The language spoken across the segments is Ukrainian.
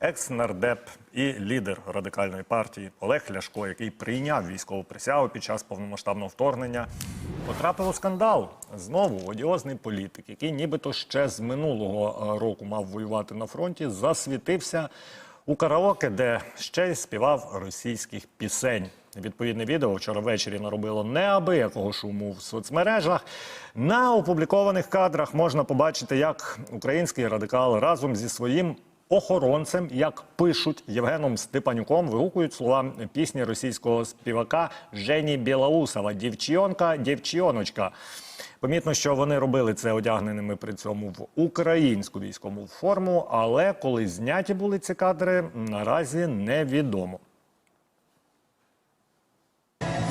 екс-нардеп і лідер радикальної партії Олег Ляшко, який прийняв військову присягу під час повномасштабного вторгнення, потрапив у скандал. Знову одіозний політик, який нібито ще з минулого е, року мав воювати на фронті, засвітився у караоке, де ще й співав російських пісень. Відповідне відео вчора ввечері наробило неабиякого шуму в соцмережах. На опублікованих кадрах можна побачити, як український радикал разом зі своїм охоронцем, як пишуть Євгеном Степанюком, вигукують слова пісні російського співака Жені Білоусова «Дівчонка, дівчоночка». Помітно, що вони робили це одягненими при цьому в українську військову форму, але коли зняті були ці кадри, наразі невідомо.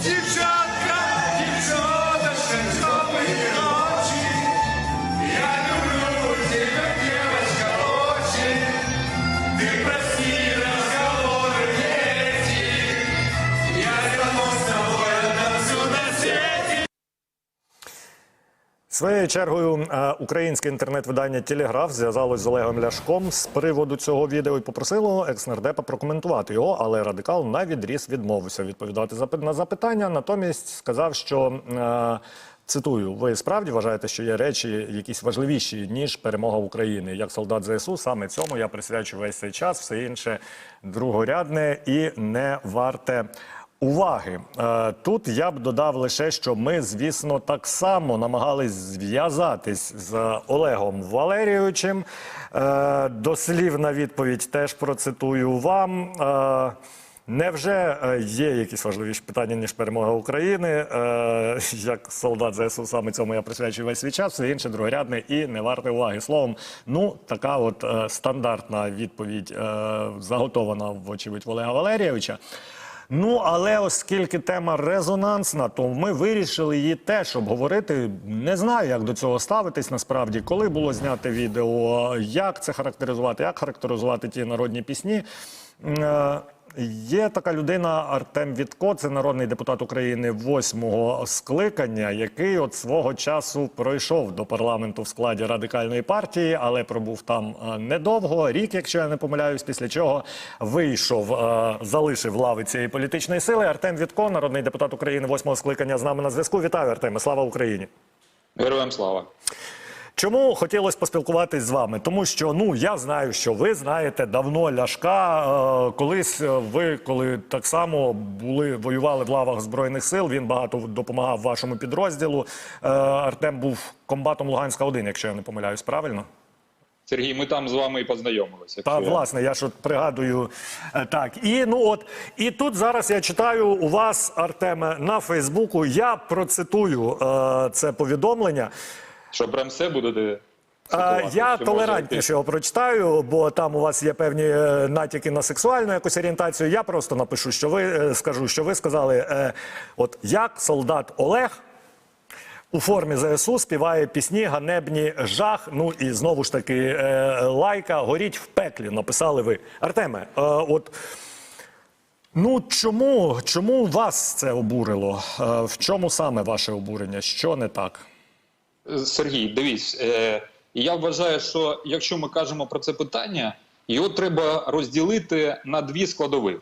Дівчатка, Своєю чергою е, українське інтернет-видання Телеграф зв'язалось з Олегом Ляшком з приводу цього відео і попросило екснардепа прокоментувати його, але радикал на відріз відмовився відповідати на запитання. Натомість сказав, що е, цитую: ви справді вважаєте, що є речі якісь важливіші ніж перемога України. Як солдат ЗСУ, саме цьому я присвячу весь цей час, все інше другорядне і не варте. Уваги Е, тут я б додав лише, що ми, звісно, так само намагались зв'язатись з Олегом Валерійовичем. Е, Дослівна відповідь теж процитую вам. Е, Невже є якісь важливіші питання, ніж перемога України? Як солдат ЗСУ, саме цьому я присвячую весь свій час, все інше другорядне і не варте уваги. Словом, ну така от стандартна відповідь заготована, вочевидь, Олега Валерійовича. Ну, але оскільки тема резонансна, то ми вирішили її теж обговорити. Не знаю, як до цього ставитись насправді, коли було зняте відео, як це характеризувати, як характеризувати ті народні пісні. Є така людина Артем Вітко, це народний депутат України восьмого скликання, який от свого часу пройшов до парламенту в складі радикальної партії, але пробув там е, недовго, рік, якщо я не помиляюсь, після чого вийшов, е, залишив лави цієї політичної сили. Артем Вітко, народний депутат України восьмого скликання, з нами на зв'язку. Вітаю, Артеме! Слава Україні! Героям слава. Чому хотілося поспілкуватись з вами? Тому що ну я знаю, що ви знаєте давно Ляшка. Е, колись е, ви, коли так само були воювали в лавах збройних сил, він багато допомагав вашому підрозділу. Е, Артем був комбатом Луганська 1 якщо я не помиляюсь, правильно? Сергій, ми там з вами і познайомилися. Та якщо я- власне, я ж от пригадую е, так. І ну от і тут зараз я читаю у вас, Артеме, на Фейсбуку. Я процитую е, це повідомлення. Що прям все будете? А, Я толерантніше його прочитаю, бо там у вас є певні е, натяки на сексуальну якусь орієнтацію. Я просто напишу, що ви е, скажу, що ви сказали, е, от як солдат Олег. У формі ЗСУ співає пісні ганебні жах. Ну і знову ж таки е, лайка горіть в пеклі. Написали ви. Артеме, е, от ну чому, чому вас це обурило? Е, в чому саме ваше обурення? Що не так? Сергій, дивись, е, я вважаю, що якщо ми кажемо про це питання, його треба розділити на дві складові.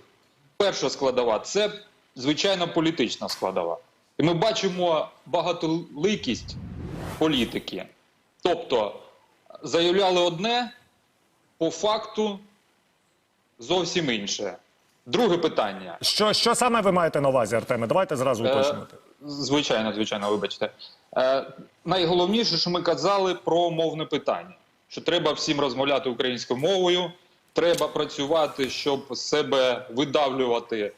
Перша складова це звичайно політична складова. І ми бачимо багатоликість політики. Тобто заявляли одне, по факту зовсім інше. Друге питання. Що, що саме ви маєте на увазі, Артеме? Давайте зразу уточнювати. Е, Звичайно, звичайно, вибачте. Е, найголовніше, що ми казали про мовне питання: що треба всім розмовляти українською мовою, треба працювати, щоб себе видавлювати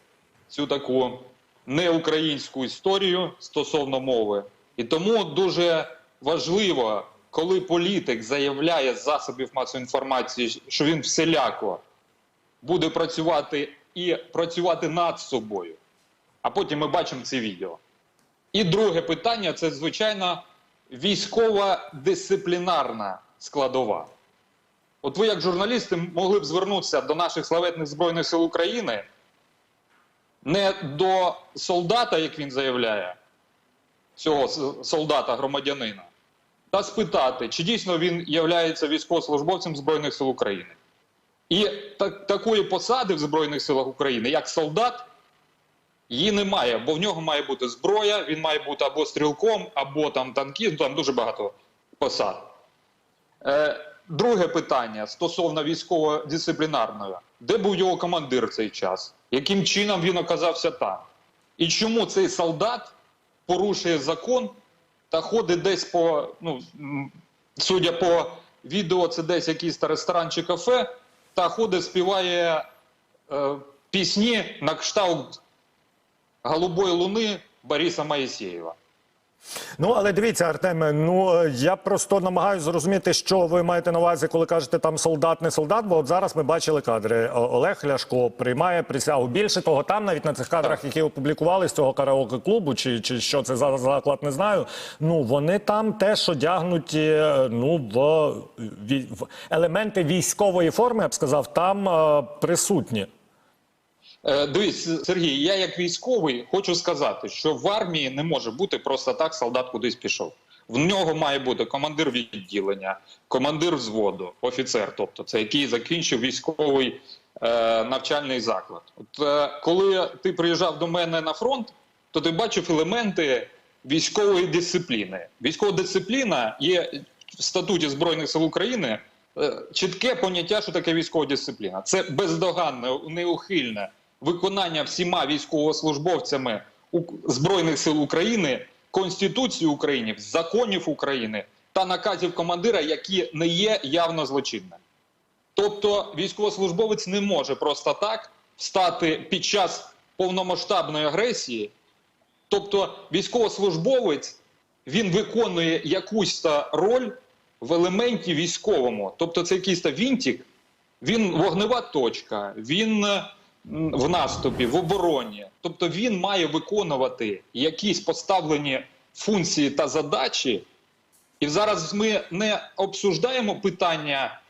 цю таку неукраїнську історію стосовно мови. І тому дуже важливо, коли політик заявляє з засобів масової інформації, що він всіляко буде працювати і працювати над собою. А потім ми бачимо це відео. І друге питання це, звичайно, військова дисциплінарна складова. От ви, як журналісти, могли б звернутися до наших славетних Збройних сил України не до солдата, як він заявляє, цього солдата-громадянина, та спитати, чи дійсно він є військовослужбовцем Збройних сил України. І так, такої посади в Збройних силах України, як солдат, її немає, бо в нього має бути зброя, він має бути або стрілком, або там танкіст, там дуже багато посад. Е, друге питання стосовно військово-дисциплінарного. Де був його командир в цей час? Яким чином він оказався там? І чому цей солдат порушує закон та ходить десь по, ну, судя по відео, це десь якийсь ресторан чи кафе, та ходить, співає е, пісні на кшталт Голубої луни Бориса Моїсеєва. Ну але дивіться, Артеме. Ну е, я просто намагаюся зрозуміти, що ви маєте на увазі, коли кажете там солдат, не солдат. Бо от зараз ми бачили кадри. Олег Ляшко приймає присягу. Більше того, там навіть на цих кадрах, які опублікували з цього караоке клубу, чи, чи що це за заклад, не знаю. Ну вони там теж одягнуті е, ну в, в елементи військової форми, я б сказав, там е, присутні. Е, Дивись, Сергій, я як військовий хочу сказати, що в армії не може бути просто так солдат кудись пішов. В нього має бути командир відділення, командир взводу, офіцер, тобто це який закінчив військовий е, навчальний заклад. От е, коли ти приїжджав до мене на фронт, то ти бачив елементи військової дисципліни. Військова дисципліна є в статуті Збройних сил України е, чітке поняття, що таке військова дисципліна. Це бездоганне, неухильне виконання всіма військовослужбовцями Збройних сил України Конституції України, законів України та наказів командира, які не є явно злочинними. Тобто військовослужбовець не може просто так встати під час повномасштабної агресії. Тобто військовослужбовець він виконує якусь та роль в елементі військовому. Тобто це якийсь та вінтик, він вогнева точка, він е, в наступі, в обороні. Тобто він має виконувати якісь поставлені функції та задачі. І зараз ми не обсуждаємо питання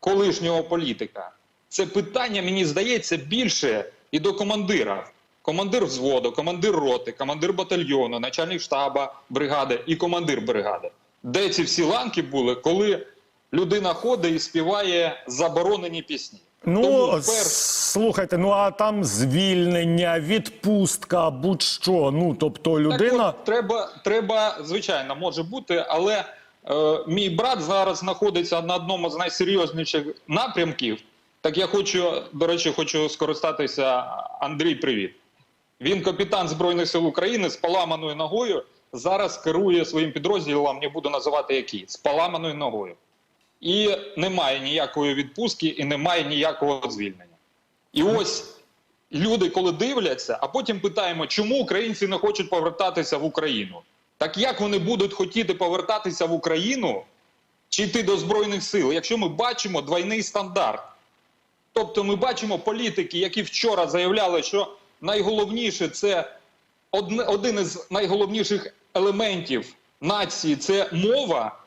колишнього політика. Це питання, мені здається, більше і до командира. Командир взводу, командир роти, командир батальйону, начальник штаба бригади і командир бригади. Де ці всі ланки були, коли людина ходить і співає заборонені пісні? Ну, Тому перш- слухайте, ну а там звільнення, відпустка, будь-що. Ну, тобто людина. От, треба, треба, звичайно, може бути, але е, мій брат зараз знаходиться на одному з найсерйозніших напрямків. Так я хочу, до речі, хочу скористатися. Андрій, привіт. Він капітан Збройних сил України з поламаною ногою. Зараз керує своїм підрозділом, не буду називати який, з поламаною ногою. І немає ніякої відпустки, і немає ніякого звільнення. І ось люди, коли дивляться, а потім питаємо, чому українці не хочуть повертатися в Україну. Так як вони будуть хотіти повертатися в Україну чи йти до Збройних сил, якщо ми бачимо двойний стандарт? Тобто ми бачимо політики, які вчора заявляли, що найголовніше це один із найголовніших елементів нації це мова,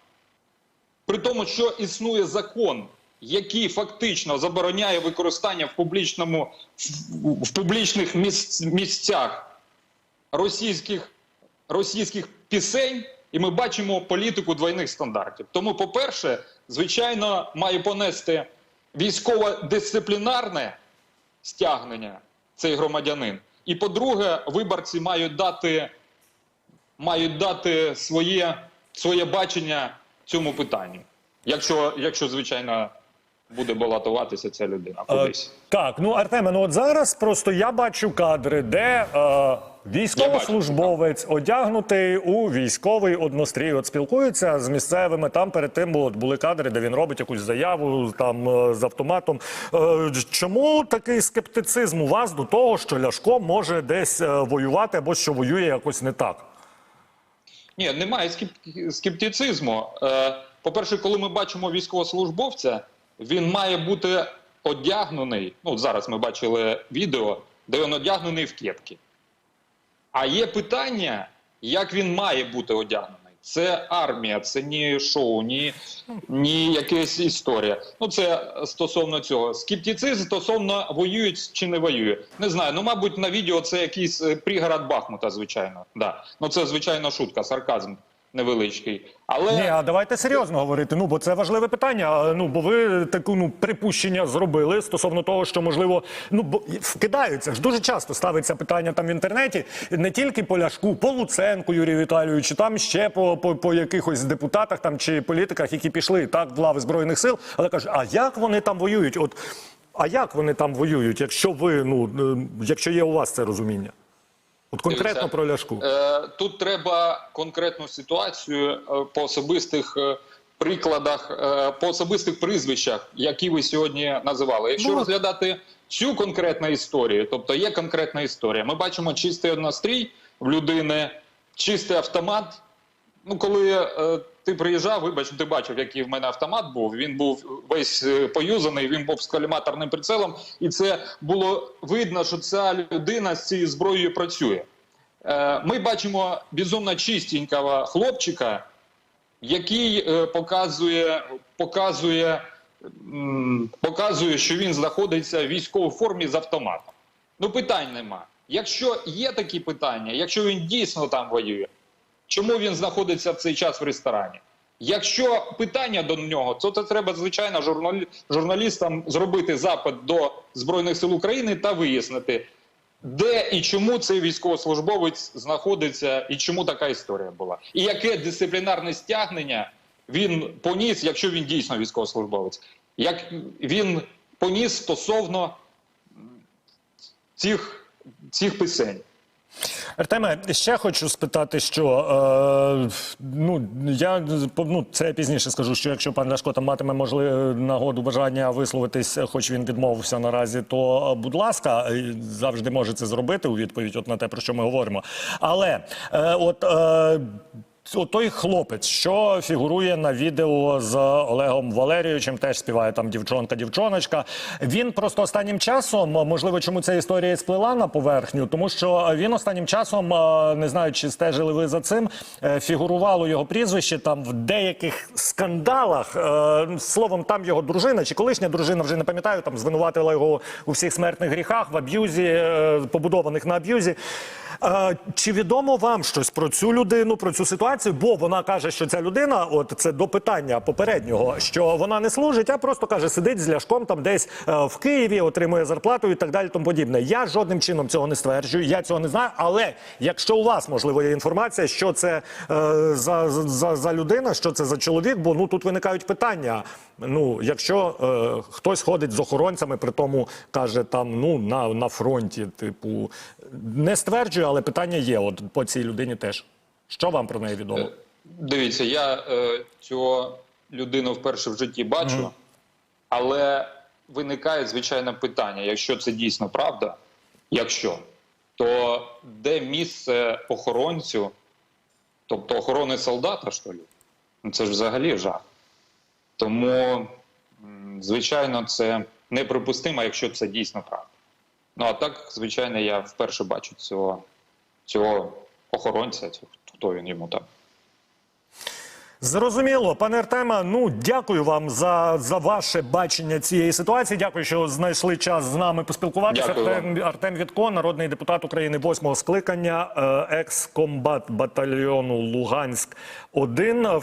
при тому, що існує закон, який фактично забороняє використання в публічному в, публічних місцях російських, російських пісень, і ми бачимо політику двойних стандартів. Тому, по-перше, звичайно, має понести військово-дисциплінарне стягнення цей громадянин. І по-друге, виборці мають дати, мають дати своє, своє бачення цьому питанню. Якщо, якщо, звичайно, буде балотуватися ця людина Е, кудись. Так, ну Артеме, ну от зараз просто я бачу кадри, де е, військовослужбовець одягнутий у військовий однострій. От спілкується з місцевими. Там перед тим от були кадри, де він робить якусь заяву там е, з автоматом. Е, чому такий скептицизм у вас до того, що Ляшко може десь е, воювати або що воює якось не так? Ні, немає скептицизму. Е, По-перше, коли ми бачимо військовослужбовця, він має бути одягнений. Ну, зараз ми бачили відео, де він одягнений в кепки. А є питання, як він має бути одягнений. Це армія, це ні шоу, ні, ні якась історія. Ну, це стосовно цього. Скептицизм стосовно воюють чи не воює. Не знаю. Ну, мабуть, на відео це якийсь е, пригород Бахмута, звичайно. Да. Ну, це звичайно шутка, сарказм невеличкий. Але Ні, а давайте серйозно говорити. Ну бо це важливе питання. Ну бо ви таку ну припущення зробили стосовно того, що можливо, ну бо вкидаються ж дуже часто ставиться питання там в інтернеті не тільки по Ляшку, по Луценку Юрію Віталійовичу, там ще по, по, по якихось депутатах там чи політиках, які пішли так в лави збройних сил, але кажуть, а як вони там воюють? От а як вони там воюють, якщо ви ну якщо є у вас це розуміння? От конкретно про Ляшку. Е, Тут треба конкретну ситуацію е, по особистих е, прикладах, по особистих прізвищах, які ви сьогодні називали. Якщо Ну, розглядати цю конкретну історію, тобто є конкретна історія. Ми бачимо чистий однострій в людини, чистий автомат. Ну, коли ти приїжджав, вибач, ти бачив, який в мене автомат був. Він був весь е, поюзаний, він був з коліматорним прицелом, і це було видно, що ця людина з цією зброєю працює. Е, ми бачимо безумно чистенького хлопчика, який е, показує, показує, показує, що він знаходиться в військовій формі з автоматом. Ну, питань нема. Якщо є такі питання, якщо він дійсно там воює, чому він знаходиться в цей час в ресторані? Якщо питання до нього, то це треба звичайно журналі... журналістам зробити запит до Збройних сил України та вияснити, де і чому цей військовослужбовець знаходиться, і чому така історія була, і яке дисциплінарне стягнення він поніс, якщо він дійсно військовослужбовець, як він поніс стосовно цих, цих писень. Артеме, ще хочу спитати, що е, ну я ну це пізніше скажу, що якщо пан Ляшко там матиме можливу нагоду бажання висловитись, хоч він відмовився наразі, то е, будь ласка, е, завжди може це зробити у відповідь от на те, про що ми говоримо. Але е, от. Е, той хлопець, що фігурує на відео з Олегом Валерійовичем, теж співає там дівчонка, дівчоночка. Він просто останнім часом, можливо, чому ця історія сплила на поверхню, тому що він останнім часом, е, не знаю, чи стежили ви за цим, е, фігурувало його прізвище там в деяких скандалах. Е, Словом, там його дружина чи колишня дружина, вже не пам'ятаю, там звинуватила його у всіх смертних гріхах, в аб'юзі, побудованих на аб'юзі. Чи відомо вам щось про цю людину, про цю ситуацію? Бо вона каже, що ця людина, от це до питання попереднього, що вона не служить, а просто каже, сидить з ляшком там десь е, в Києві, отримує зарплату і так далі. Тому подібне. Я жодним чином цього не стверджую. Я цього не знаю. Але якщо у вас можливо є інформація, що це е, за, за, за людина, що це за чоловік, бо ну тут виникають питання. Ну, якщо е, хтось ходить з охоронцями, при тому каже там ну на, на фронті, типу, не стверджую, але питання є. От по цій людині теж. Що вам про неї відомо? Е, Дивіться, я е, цю людину вперше в житті бачу, але виникає звичайно питання: якщо це дійсно правда, якщо, то де місце охоронцю, тобто охорони солдата, що ли? Ну, Це ж взагалі жах. Тому, звичайно, це неприпустимо, якщо це дійсно правда. Ну а так, звичайно, я вперше бачу цього, цього охоронця, цього, хто він йому там. Зрозуміло, пане Артема. Ну дякую вам за, за ваше бачення цієї ситуації. Дякую, що знайшли час з нами поспілкуватися. Дякую. Артем, Артем Вітко, народний депутат України восьмого скликання, е, екс-комбат батальйону Луганськ 1